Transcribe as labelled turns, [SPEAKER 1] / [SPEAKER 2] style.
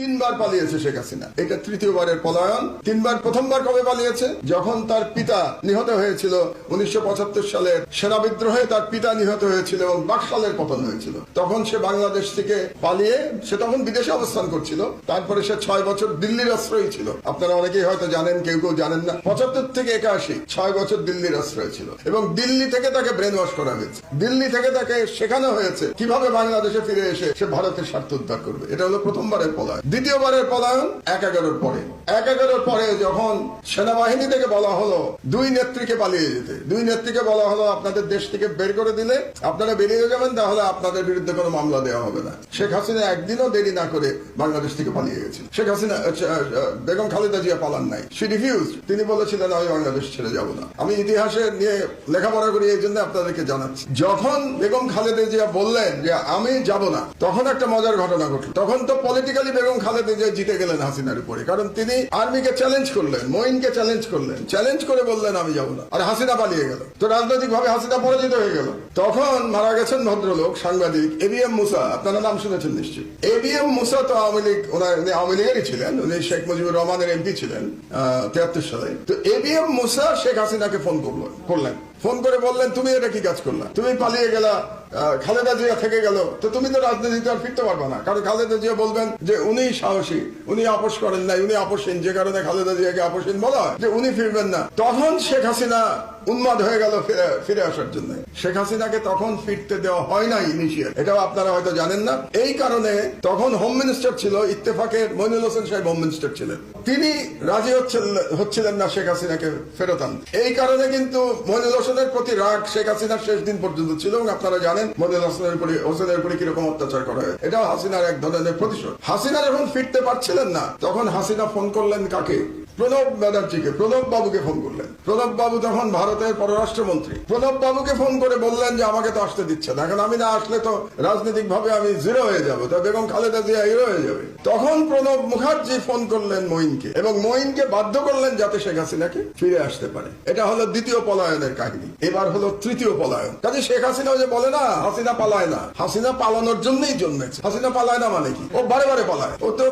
[SPEAKER 1] তিনবার পালিয়েছে শেখ হাসিনা। এটা তৃতীয়বারের পলায়ন। তিনবার, প্রথমবার কবে পালিয়েছে? যখন তার পিতা নিহত হয়েছিল, উনিশশো সালের সেনা বিদ্রোহে তার পিতা নিহত হয়েছিল এবং বাকশালের পতন হয়েছিল। তখন সে বাংলাদেশ থেকে পালিয়ে, সে তখন বিদেশে অবস্থান করছিল। তারপরে সে ছয় বছর দিল্লির আশ্রয় ছিল। আপনারা অনেকেই হয়তো জানেন, কেউ কেউ জানেন না। পঁচাত্তর থেকে একাশি, ছয় বছর দিল্লির আশ্রয় ছিল। এবং দিল্লি থেকে তাকে ব্রেন ওয়াশ করা হয়েছে। দিল্লি থেকে তাকে শেখানো হয়েছে কীভাবে বাংলাদেশে ফিরে এসে সে ভারতের স্বার্থ উদ্ধার করবে। এটা হলো প্রথমবারের পলায়ন। দ্বিতীয়বারের পলায়ন এক এগারোর পরে। এক এগারোর পরে যখন সেনাবাহিনী থেকে বলা হলো, দুই নেত্রীকে পালিয়ে যেতে। দুই নেত্রীকে বলা হলো, আপনাদের দেশ থেকে বের করে দিলে আপনারা বেরিয়ে যাবেন, তাহলে আপনাদের বিরুদ্ধে কোনো মামলা দেওয়া হবে না। শেখ হাসিনা একদিনও দেরি না করে বাংলাদেশ থেকে পালিয়ে গেছেন। শেখ হাসিনা বেগম খালেদা জিয়া পালান নাই। সে রিফিউজ তিনি বলেছিলেন, আমি বাংলাদেশ ছেড়ে যাব না। আমি ইতিহাসে নিয়ে লেখাপড়া করি, এই জন্য আপনাদেরকে জানাচ্ছি। যখন বেগম খালেদা জিয়া বললেন যে, আমি যাব না, তখন একটা মজার ঘটনা ঘটল। তখন তো পলিটিক্যালি বেগম খালেদা জিয়া জিতে গেলেন হাসিনার উপরে। কারণ তিনি আর্মিকে চ্যালেঞ্জ করলেন, মঈনকে চ্যালেঞ্জ করলেন। চ্যালেঞ্জ করে বললেন, আমি যাব না। আর হাসিনা পালিয়ে গেল। তো রাজনৈতিক ভাবে হাসিনা পরাজিত হয়ে গেল। তখন মারা গেছেন ভদ্রলোক, সাংবাদিক এবিএম মুসা। আপনারা নাম শুনেছেন নিশ্চয়ই। এবিএম মুসা তো আওয়ামী লীগ, ওনার আওয়ামী লীগেরই ছিলেন। উনি শেখ মুজিবুর রহমানের এমপি ছিলেন তিয়াত্তর সালে। তো এবিএম মুসা শেখ হাসিনাকে ফোন করল, করলেন। ফোন করে বললেন, তুমি এটা কি কাজ করলে? তুমি পালিয়ে গেলা খালেদা জিয়া থেকে গেল, তো তুমি তো রাজনীতিতে আর ফিরতে পারবে না। কারণ খালেদা জিয়া বলবেন যে, উনি সাহসী, উনি আপোষ করেন নাই, উনি আপোষহীন, যে কারণে খালেদা জিয়াকে আপোষহীন বলা হয়, যে উনি ফিরবেন না। তখন শেখ হাসিনা উন্মাদ হয়ে গেল, ফিরে আসার জন্য। শেখ হাসিনাকে তখন ফিরতে দেওয়া হয় না ইনিশিয়াল এটাও আপনারা হয়তো জানেন না। এই কারণে তখন হোম মিনিস্টার ছিল, ইত্তেফাকের মইনুল হোসেন সাহেব হোম মিনিস্টার ছিলেন। তিনি রাজি হচ্ছিলেন না শেখ হাসিনাকে ফেরত আনতে। এই কারণে কিন্তু মইনুল হোসেনের প্রতি রাগ শেখ হাসিনার শেষ দিন পর্যন্ত ছিল এবং আপনারা জানেন মইনুল হোসেনের উপরে হোসেনের উপরে কীরকম অত্যাচার করা হয়। এটাও হাসিনার এক ধরনের প্রতিশোধ। হাসিনা যখন ফিরতে পারছিলেন না, তখন হাসিনা ফোন করলেন কাকে? প্রণব ব্যানার্জিকে প্রণব বাবুকে ফোন করলেন। প্রণব বাবু তখন ভারতের পররাষ্ট্রমন্ত্রী, প্রণব বাবুকে ফোন করে বললেন যে আমাকে তো আসতে দিচ্ছে না। এখন আমি না আসলে তো রাজনৈতিক ভাবে আমি জিরো হয়ে যাব, তো বেগম খালেদা জিয়া হিরো হয়ে যাবে। তখন প্রণব মুখার্জি ফোন করলেন মঈনকে এবং মঈনকে বাধ্য করলেন যাতে শেখ হাসিনাকে ফিরে আসতে পারে। এটা হলো দ্বিতীয় পলায়নের কাহিনী, এবার হলো তৃতীয় পলায়ন। কাজে শেখ হাসিনা যে বলে না, হাসিনা পালায় না। হাসিনা পালানোর জন্যই জন্মেছে। হাসিনা পালায় না মানে কি? ও বারে বারে পালায়। ও তো